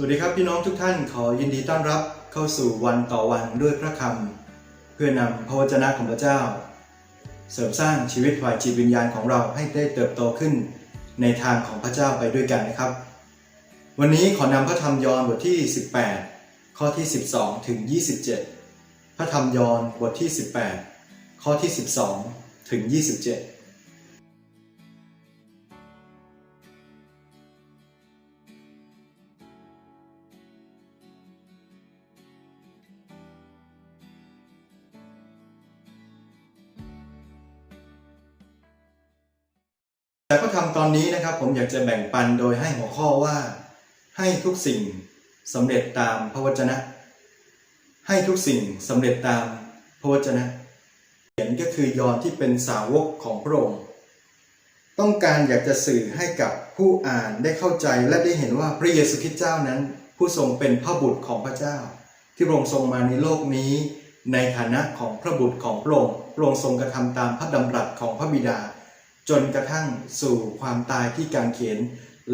สวัสดีครับพี่น้องทุกท่านขอยินดีต้อนรับเข้าสู่วันต่อวันด้วยพระคำเพื่อนำพระวจนะของพระเจ้า เสริมสร้างชีวิตฝ่ายจิตวิญญาณของเราให้ได้เติบโตขึ้นในทางของพระเจ้าไปด้วยกันนะครับ วันนี้ขอนำพระธรรมยอห์นบทที่ 18 ข้อที่ 12 ถึง 27 พระธรรมยอห์นบทที่ 18 ข้อที่ 12 ถึง 27 แต่พระธรรมตอนนี้นะครับผมอยากจะแบ่งปันโดยให้หัวข้อว่า ให้ทุกสิ่งสำเร็จตามพระวจนะ ให้ทุกสิ่งสำเร็จตามพระวจนะเขียนก็คือยอนที่เป็นสาวกของพระองค์ต้องการอยากจะสื่อให้กับผู้อ่านได้เข้าใจและได้เห็นว่าพระเยซูคริสต์เจ้านั้น ผู้ทรงเป็นพระบุตรของพระเจ้า ที่พระองค์ทรงมาในโลกนี้ ในฐานะของพระบุตรของพระองค์พระองค์ทรงกระทำตามพระดำรัสของพระบิดา จนกระทั่งสู่ความตายที่การเขียน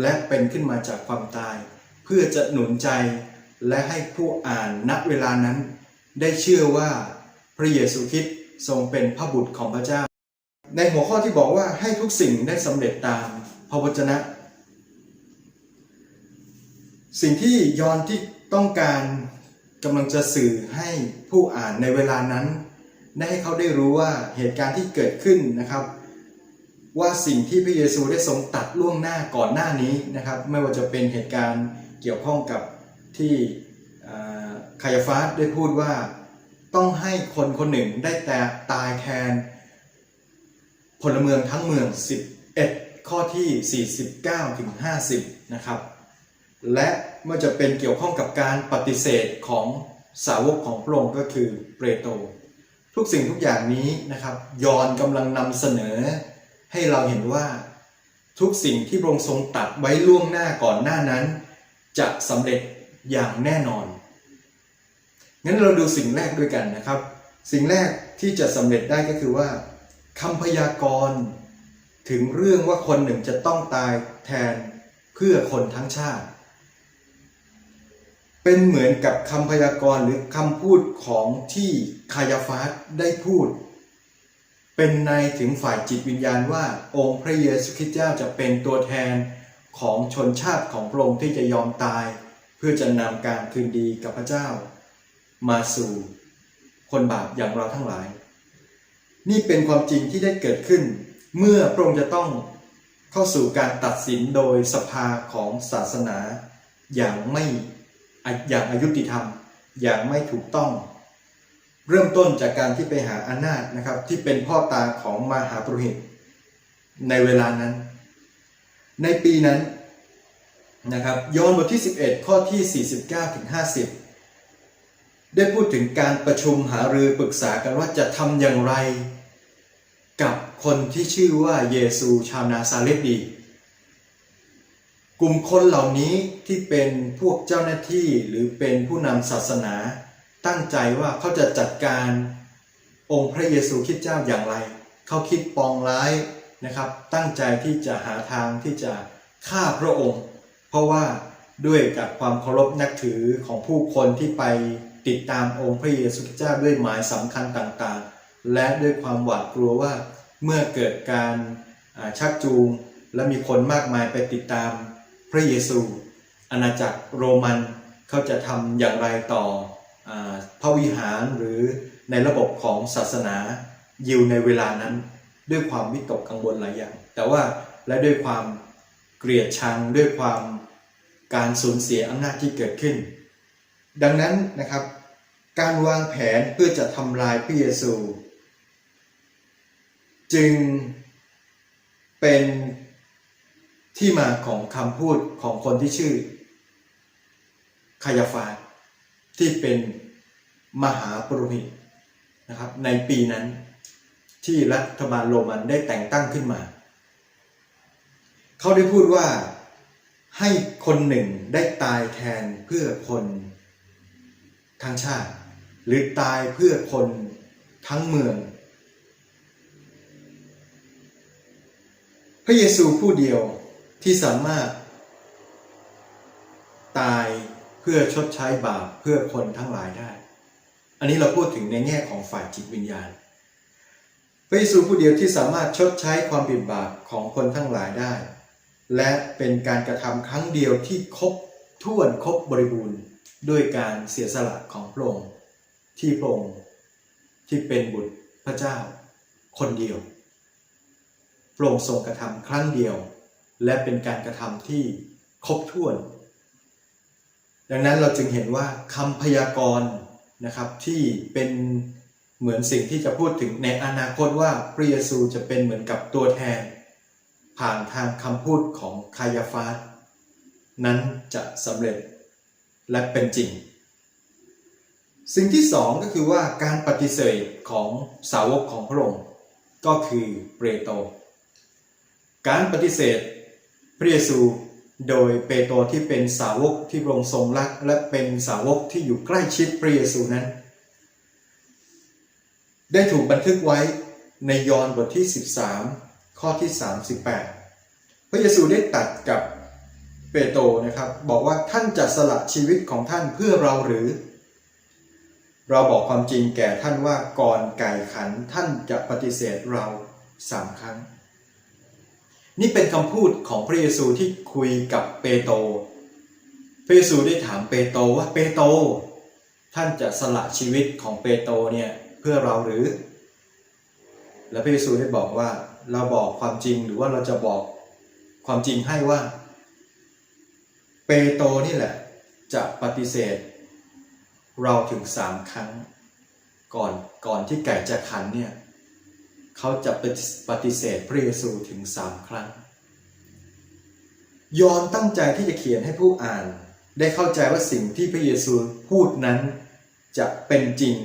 และเป็นขึ้นมาจากความตาย เพื่อจะหนุนใจและให้ผู้อ่านณเวลานั้น ได้เชื่อว่าพระเยซูคริสต์ทรงเป็นพระบุตรของพระเจ้า ในหัวข้อที่บอกว่าให้ทุกสิ่งได้สำเร็จตามพระวจนะ สิ่งที่ยอนที่ต้องการกำลังจะสื่อให้ผู้อ่านในเวลานั้น ได้ให้เขาได้รู้ว่าเหตุการณ์ที่เกิดขึ้นนะครับ ว่าสิ่งที่พระเยซูได้ทรงตัดล่วงหน้าก่อนหน้านี้นะครับ ไม่ว่าจะเป็นเหตุการณ์เกี่ยวข้องกับที่คายาฟาสได้พูดว่าต้องให้คนคนหนึ่งได้แต่ตายแทนพลเมืองทั้งเมือง 11 ข้อที่ 49ถึง50 นะครับ และเมื่อจะเป็นเกี่ยวข้องกับการปฏิเสธของสาวกของพระองค์ก็คือเปโตร ทุกสิ่งทุกอย่างนี้นะครับ ยอนกำลังนำเสนอ ให้เราเห็นว่าทุกสิ่งที่พระองค์ทรงตัดไว้ล่วงหน้าก่อนหน้านั้น จะสำเร็จอย่างแน่นอน งั้นเราดูสิ่งแรกด้วยกันนะครับ สิ่งแรกที่จะสำเร็จได้ก็คือว่าคำพยากรณ์ถึงเรื่องว่าคนหนึ่งจะต้องตายแทนเพื่อคนทั้งชาติ เป็นเหมือนกับคำพยากรณ์หรือคำพูดของที่คายาฟาสได้พูด เป็นในถึงฝ่ายจิตวิญญาณว่าองค์พระเยซูคริสต์เจ้าจะเป็นตัวแทนของชนชาติของพระองค์ที่จะยอมตาย เพื่อจะนำการคืนดีกับพระเจ้า มาสู่คนบาปอย่างเราทั้งหลาย นี่เป็นความจริงที่ได้เกิดขึ้น เมื่อพระองค์จะต้องเข้าสู่การตัดสินโดยสภาของศาสนา อย่างไม่อย่างอายุติธรรม อย่างไม่ถูกต้อง เริ่มต้นจากการที่ไปหาอานาถนะครับ ที่เป็นพ่อตาของมหาปรุหิตในเวลานั้น ในปีนั้นนะครับยอนบทที่ 11 ข้อที่ 49ถึง50 ได้พูดถึงการประชุมหารือปรึกษากันว่าจะทำอย่างไร กับคนที่ชื่อว่าเยซูชาวนาซาเรตดี กลุ่มคนเหล่านี้ที่เป็นพวกเจ้าหน้าที่หรือเป็นผู้นำศาสนา ตั้งใจว่าเขาจะจัดการองค์พระเยซูคริสต์เจ้าอย่างไร เขาคิดปองร้ายนะครับ ตั้งใจที่จะหาทางที่จะฆ่าพระองค์ เพราะว่าด้วยกับความเคารพนับถือของผู้คนที่ไปติดตามองค์พระเยซูคริสต์เจ้าด้วยหมายสำคัญต่างๆ และด้วยความหวาดกลัวว่าเมื่อเกิดการชักจูง และมีคนมากมายไปติดตามพระเยซู อาณาจักรโรมันเขาจะทำอย่างไรต่อ พระวิหารหรือในระบบของศาสนายิวในเวลานั้น ด้วยความวิตกกังวลหลายอย่าง แต่ว่าและด้วยความเกลียดชังด้วยความการสูญเสียอำนาจที่เกิดขึ้น ดังนั้นนะครับ การวางแผนเพื่อจะทำลายพระเยซู จึงเป็นที่มาของคำพูดของคนที่ชื่อคายาฟาส ที่เป็นมหาปรุหิตนะครับ ในปีนั้นที่รัฐบาลโรมันได้แต่งตั้งขึ้นมา เขาได้พูดว่าให้คนหนึ่งได้ตายแทนเพื่อคนทั้งชาติ หรือตายเพื่อคนทั้งเมือง พระเยซูผู้เดียวที่สามารถ ตาย เพื่อชดใช้บาปเพื่อคนทั้งหลายได้ อันนี้เราพูดถึงในแง่ของฝ่ายจิตวิญญาณ พระเยซูผู้เดียวที่สามารถชดใช้ความผิดบาปของคนทั้งหลายได้ และเป็นการกระทำครั้งเดียวที่ครบถ้วนครบบริบูรณ์ด้วยการเสียสละของพระองค์ที่พระองค์ที่เป็นบุตรพระเจ้า คนเดียวพระองค์ทรงกระทำครั้งเดียว และเป็นการกระทำที่ครบถ้วน ดังนั้นเราจึงเห็นว่าคำพยากรณ์นะครับที่เป็นเหมือนสิ่งที่จะพูดถึงในอนาคตว่าพระเยซูจะเป็นเหมือนกับตัวแทน ผ่านทางคำพูดของคายาฟาสนั้นจะสำเร็จและเป็นจริง สิ่งที่สองก็คือว่าการปฏิเสธของสาวกของพระองค์ก็คือเปโตรการปฏิเสธพระเยซู โดยเปโตรที่เป็นสาวกที่พระองค์ทรงรัก และเป็นสาวกที่อยู่ใกล้ชิดพระเยซูนั้น ได้ถูกบันทึกไว้ในยอห์นบทที่ 13 ข้อที่ 38 พระเยซูได้ตัดกับเปโตรนะครับ บอกว่าท่านจะสละชีวิตของท่านเพื่อเราหรือ เราบอกความจริงแก่ท่านว่าก่อนไก่ขันท่านจะปฏิเสธเราสามครั้ง นี่เป็นคำพูดของพระเยซูที่คุยกับเปโตรพระเยซูได้ถามเปโตรว่าเปโตรท่านจะสละชีวิตของเปโตรเนี่ยเพื่อเราหรือ และพระเยซูได้บอกว่าเราบอกความจริงหรือว่าเราจะบอกความจริงให้ว่า เปโตรนี่แหละจะปฏิเสธ เราถึงสามครั้ง ก่อนก่อนที่ไก่จะขันเนี่ย เขาจะปฏิเสธพระเยซูถึงสามครั้ง ยอนตั้งใจที่จะเขียนให้ผู้อ่าน ได้เข้าใจว่าสิ่งที่พระเยซูพูดนั้น จะเป็นจริง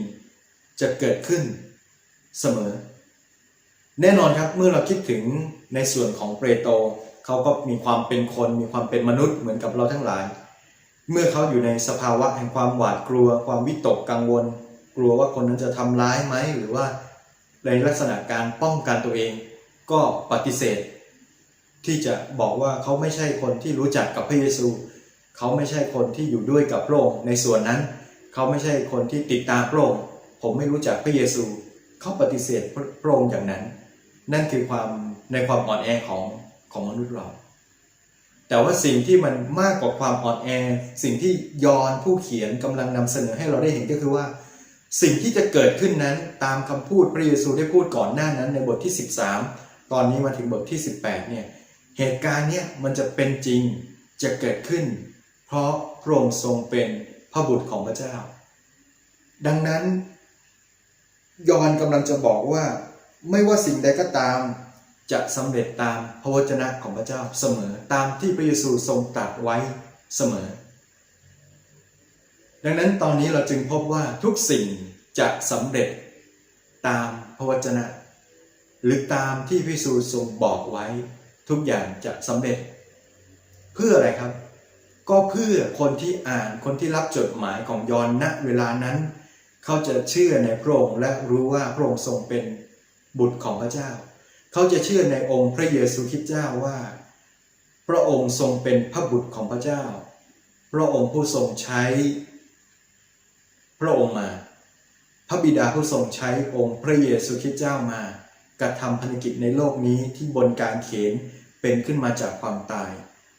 จะเกิดขึ้นเสมอ แน่นอนครับเมื่อเราคิดถึงในส่วนของเปโตรเขาก็มีความเป็นคนมีความเป็นมนุษย์เหมือนกับเราทั้งหลาย เมื่อเขาอยู่ในสภาวะแห่งความหวาดกลัว ความวิตกกังวล กลัวว่าคนนั้นจะทำร้ายไหมหรือว่า ในลักษณะการป้องกันตัวเอง ก็ปฏิเสธ ที่จะบอกว่าเขาไม่ใช่คนที่รู้จักกับพระเยซู เขาไม่ใช่คนที่อยู่ด้วยกับพระองค์ในส่วนนั้น เขาไม่ใช่คนที่ติดตามพระองค์ผมไม่รู้จักพระเยซู เขาปฏิเสธพระองค์อย่างนั้น นั่นคือความในความอ่อนแอของของมนุษย์เรา แต่ว่าสิ่งที่มันมากกว่าความอ่อนแอ สิ่งที่ยอนผู้เขียนกำลังนำเสนอให้เราได้เห็นก็คือว่า สิ่งที่จะเกิดขึ้นนั้นตามคำพูดพระเยซูได้พูดก่อนหน้านั้นในบทที่ 13 ตอนนี้มาถึงบทที่ 18เนี่ยเหตุการณ์เนี่ยมันจะเป็นจริงจะเกิดขึ้น เพราะพระองค์ทรงเป็นพระบุตรของพระเจ้า ดังนั้น ยอห์นกำลังจะบอกว่า ไม่ว่าสิ่งใดก็ตามจะสำเร็จตามพระวจนะของพระเจ้าเสมอตามที่พระเยซูทรงตรัสไว้เสมอ ดังนั้นตอนนี้เราจึงพบว่าทุกสิ่งจะสำเร็จตามพระวจนะ หรือตามที่พระเยซูทรงบอกไว้ ทุกอย่างจะสำเร็จ เพื่ออะไรครับ ก็เพื่อคนที่อ่านคนที่รับจดหมายของยอห์นณเวลานั้น เขาจะเชื่อในพระองค์และรู้ว่าพระองค์ทรงเป็นบุตรของพระเจ้า เขาจะเชื่อในองค์พระเยซูคริสต์เจ้าว่า พระองค์ทรงเป็นพระบุตรของพระเจ้า พระองค์ผู้ทรงใช้ พระองค์มา พระบิดาผู้ทรงใช้องค์พระเยซูคริสต์เจ้ามากระทำพันธกิจในโลกนี้ที่บนการเขนเป็นขึ้นมาจากความตาย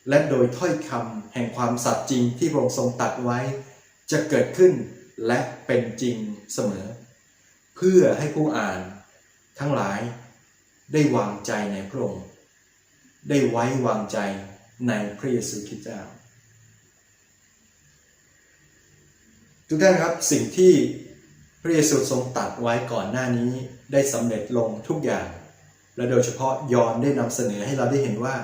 และโดยถ้อยคำแห่งความสัตย์จริงที่พระองค์ทรงตัดไว้ จะเกิดขึ้นและเป็นจริงเสมอ เพื่อให้ผู้อ่าน ทั้งหลายได้วางใจในพระองค์ ได้ไว้วางใจในพระเยซูคริสต์เจ้า ทุกท่านครับสิ่งที่พระเยซูทรงตัดไว้ก่อนหน้านี้ได้สำเร็จลงทุกอย่าง และโดยเฉพาะยอนได้นำเสนอให้เราได้เห็นว่า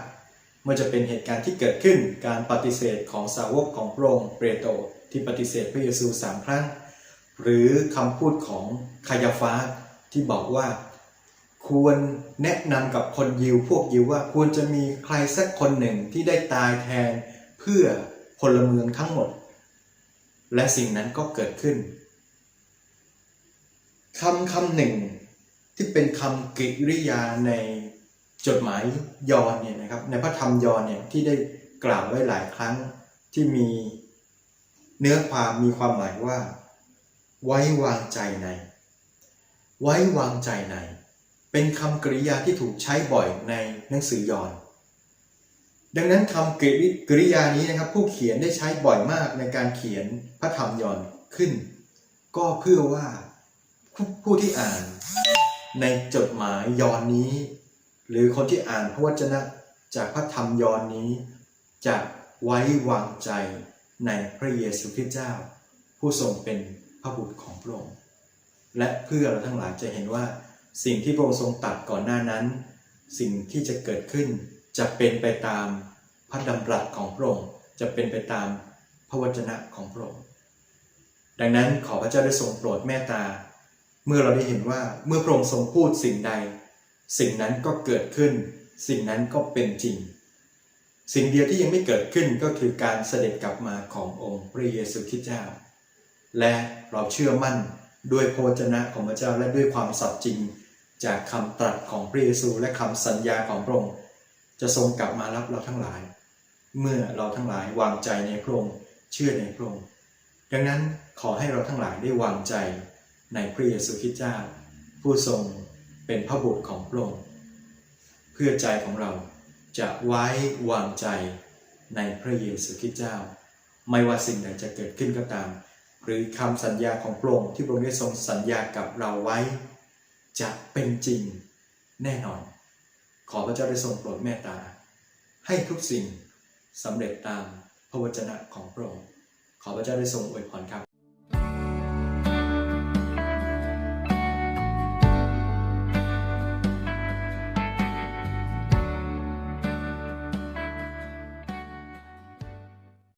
เมื่อจะเป็นเหตุการณ์ที่เกิดขึ้นการปฏิเสธของสาวกของพระองค์เปโตรที่ปฏิเสธพระเยซูสามครั้ง หรือคำพูดของคายาฟาที่บอกว่า ควรแนะนำกับคนยิวพวกยิวว่าควรจะมีใครสักคนหนึ่งที่ได้ตายแทนเพื่อพลเมืองทั้งหมด และสิ่งนั้นก็เกิดขึ้นคำคำหนึ่งที่เป็นคำกริยาในจดหมายยอนเนี่ยนะครับในพระธรรมยอนเนี่ยที่ได้กล่าวไว้หลายครั้งที่มีเนื้อความมีความหมายว่า ไว้วางใจใน ไว้วางใจใน เป็นคำกริยาที่ถูกใช้บ่อยในหนังสือยอห์น ดังนั้นคำกริกริยานี้นะครับ ผู้เขียนได้ใช้บ่อยมากในการเขียนพระธรรมยอนขึ้น ก็เพื่อว่าผู้ที่อ่านในจดหมายยอนนี้ หรือคนที่อ่านพระวจนะจากพระธรรมยอนนี้ จะไว้วางใจในพระเยซูคริสต์เจ้า ผู้ทรงเป็นพระบุตรของพระองค์และเพื่อเราทั้งหลายจะเห็นว่าสิ่งที่พระองค์ทรงตัดก่อนหน้านั้น สิ่งที่จะเกิดขึ้น จะเป็นไปตามพระดำรัสของพระองค์จะเป็นไปตามพระวจนะของพระองค์ดังนั้นขอพระเจ้าได้ทรงโปรดเมตตา เมื่อเราได้เห็นว่าเมื่อพระองค์ทรงพูดสิ่งใด สิ่งนั้นก็เกิดขึ้น สิ่งนั้นก็เป็นจริง สิ่งเดียวที่ยังไม่เกิดขึ้นก็คือการเสด็จกลับมาขององค์พระเยซูคริสต์เจ้า และเราเชื่อมั่นด้วยพระวจนะของพระเจ้าและด้วยความสัตย์จริง จากคำตรัสของพระเยซูและคำสัญญาของพระองค์ จะทรงกลับมารับเราทั้งหลาย เมื่อเราทั้งหลายวางใจในพระองค์เชื่อในพระองค์ดังนั้นขอให้เราทั้งหลายได้วางใจในพระเยซูคริสต์เจ้า ผู้ทรงเป็นพระบุตรของพระองค์เพื่อใจของเราจะไว้วางใจในพระเยซูคริสต์เจ้า ไม่ว่าสิ่งใดจะเกิดขึ้นก็ตาม หรือคำสัญญาของพระองค์ที่พระองค์ได้ทรงสัญญากับเราไว้ จะเป็นจริงแน่นอน ขอพระเจ้าได้ทรงโปรดเมตตา ให้ทุกสิ่งสำเร็จตามพระวจนะของพระองค์ขอพระเจ้าได้ทรงอวยพรครับ